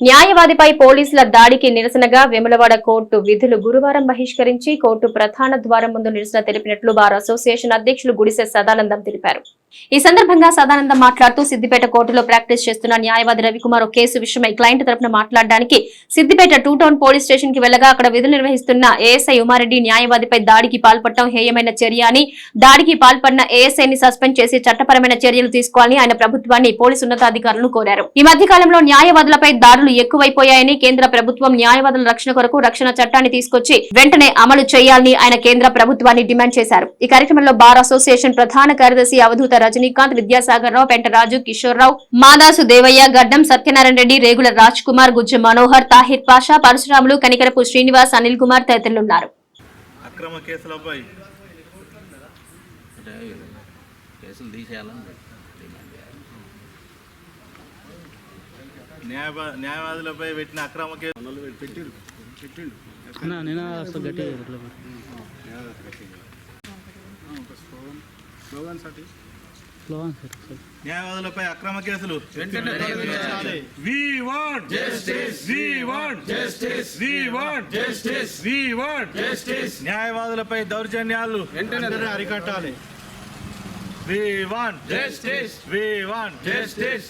న్యాయవాదిపై పోలీసుల దాడికి నిరసనగా వెములవాడ కోర్టు విధులు గురువారం బహిష్కరించి కోర్టు ప్రధాన ద్వారం ముందు నిరసన తెలిపినట్లు బార్ అసోసియేషన్ అధ్యక్షులు గుడిసె సదానందం తెలిపారు. ఈ సందర్భంగా సదానందం మాట్లాడుతూ సిద్దిపేట కోర్టులో ప్రాక్టీస్ చేస్తున్న న్యాయవాది రవికుమార్ ఒక కేసు విషయమై క్లయింట్ తరపున మాట్లాడడానికి సిద్దిపేట టూ టౌన్ పోలీస్ స్టేషన్కి వెళ్ళగా అక్కడ విధులు నిర్వహిస్తున్న ఏఎస్ఐ ఉమారెడ్డి న్యాయవాదిపై దాడికి పాల్పడటం హేయమైన చర్య అని దాడికి పాల్పడిన ఏఎస్ఐని సస్పెండ్ చేసి చట్టపరమైన చర్యలు తీసుకోవాలని ఆయన ప్రభుత్వాన్ని పోలీసు ఉన్నతాధికారులను కోరారు. ఈ మధ్య కాలంలో న్యాయవాదులపై దాడులు ఎక్కువైపోయాయని కేంద్ర ప్రభుత్వం న్యాయవాదుల రక్షణ కొరకు రక్షణ చట్టాన్ని తీసుకొచ్చి వెంటనే అమలు చేయాలని ఆయన కేంద్ర ప్రభుత్వాన్ని డిమాండ్ చేశారు. ఈ కార్యక్రమంలో బార్ అసోసియేషన్ ప్రధాన కార్యదర్శి అవధూత రజనీకాంత్ విద్యాసాగర్ రావు పెంటరాజు కిషోర్ రావు మాదాసు దేవయ్య గడ్డం సత్యనారాయణ రెడ్డి రేగుల రాజ్ కుమార్ గుజ్జు మనోహర్ తాహిర్ పాషా పరశురాములు కనికరపు శ్రీనివాస్ అనిల్ కుమార్ తదితరులున్నారు. అక్రమ కేసులపై అంటే కేసులు తీసేయాలని డిమాండ్ చేయాలి. న్యాయవా న్యాయవాదులపై పెట్టిన అక్రమ కేసు. అన్నా నేను అసలు గట్టిగా ఇట్లా స్లోగా సార్ సార్ న్యాయవాదులపై అక్రమ కేసులు. న్యాయవాదులపై దౌర్జన్యాలు. అరికట్టాలి.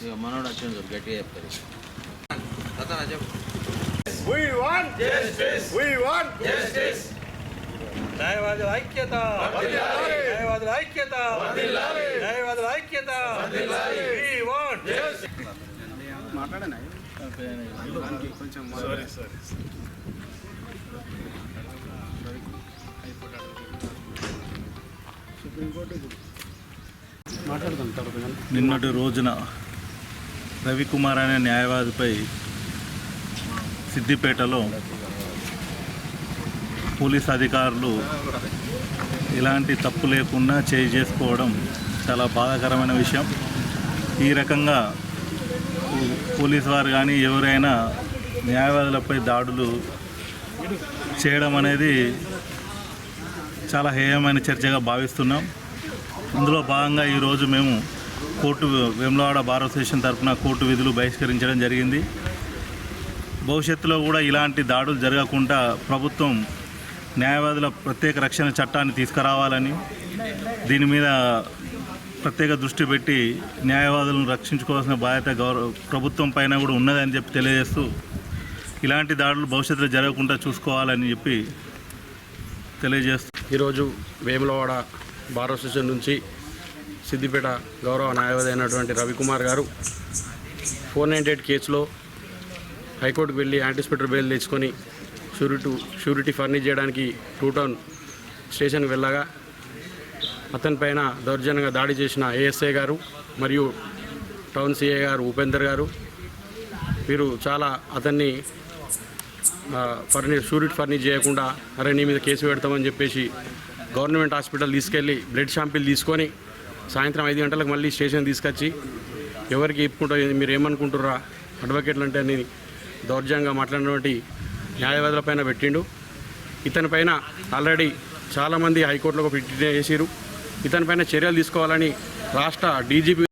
మనోడ్ గట్టిగా చెప్పారు We want justice. We want. న్యాయవాదుల ఐక్యత. న్యాయవాదుల ఐక్యత. న్యాయవాదుల ఐక్యత. సారీ సారీ నిన్నటి రోజున రవికుమార్ అనే న్యాయవాదిపై సిద్దిపేటలో పోలీస్ అధికారులు ఎలాంటి తప్పు లేకుండా చేయి చేసుకోవడం చాలా బాధాకరమైన విషయం. ఈ రకంగా పోలీసు పోలీస్ వారు కానీ ఎవరైనా న్యాయవాదులపై దాడులు చేయడం అనేది చాలా హేయమైన చర్చగా భావిస్తున్నాం. అందులో భాగంగా ఈరోజు మేము కోర్టు వేములవాడ బార్ అసోసియేషన్ తరఫున కోర్టు విధులు బహిష్కరించడం జరిగింది. భవిష్యత్తులో కూడా ఇలాంటి దాడులు జరగకుండా ప్రభుత్వం న్యాయవాదుల ప్రత్యేక రక్షణ చట్టాన్ని తీసుకురావాలని దీని మీద ప్రత్యేక దృష్టి పెట్టి న్యాయవాదులను రక్షించుకోవాల్సిన బాధ్యత గౌరవ ప్రభుత్వం పైన కూడా ఉన్నదని చెప్పి తెలియజేస్తూ ఇలాంటి దాడులు భవిష్యత్తులో జరగకుండా చూసుకోవాలని చెప్పి తెలియజేస్తూ. ఈరోజు వేములవాడ బార్ అసోసియేషన్ నుంచి సిద్దిపేట గౌరవ న్యాయవాది అయినటువంటి రవికుమార్ గారు ఫోర్ నైంటీ ఎయిట్ కేసులో హైకోర్టుకు వెళ్ళి యాంటిసిపేటర్ బెయిల్ తెచ్చుకొని షూరిటీ షూరిటీ ఫర్నిష్ చేయడానికి టూ టౌన్ స్టేషన్కి వెళ్ళగా అతని పైన దౌర్జన్యంగా దాడి చేసిన ఏఎస్ఐ గారు మరియు టౌన్ సిఏ గారు ఉపేందర్ గారు. వీరు చాలా అతన్ని ఆ, ఫర్ని ఫర్నిష్ చేయకుండా అరే నీ మీద కేసు పెడతామని చెప్పేసి గవర్నమెంట్ హాస్పిటల్ తీసుకెళ్ళి బ్లడ్ షాంపిల్ తీసుకొని సాయంత్రం ఐదు గంటలకు మళ్ళీ స్టేషన్ తీసుకొచ్చి ఎవరికి ఇప్పుకుంటా మీరు ఏమనుకుంటుర్రా అడ్వకేట్లు అంటే అని దౌర్జంగా మాట్లాడినటువంటి న్యాయవాదుల పైన పెట్టిండు. ఇతని పైన ఆల్రెడీ చాలామంది హైకోర్టులో పిటిషన్ చేసిరు ఇతని పైన చర్యలు తీసుకోవాలని రాష్ట్ర డీజీపీ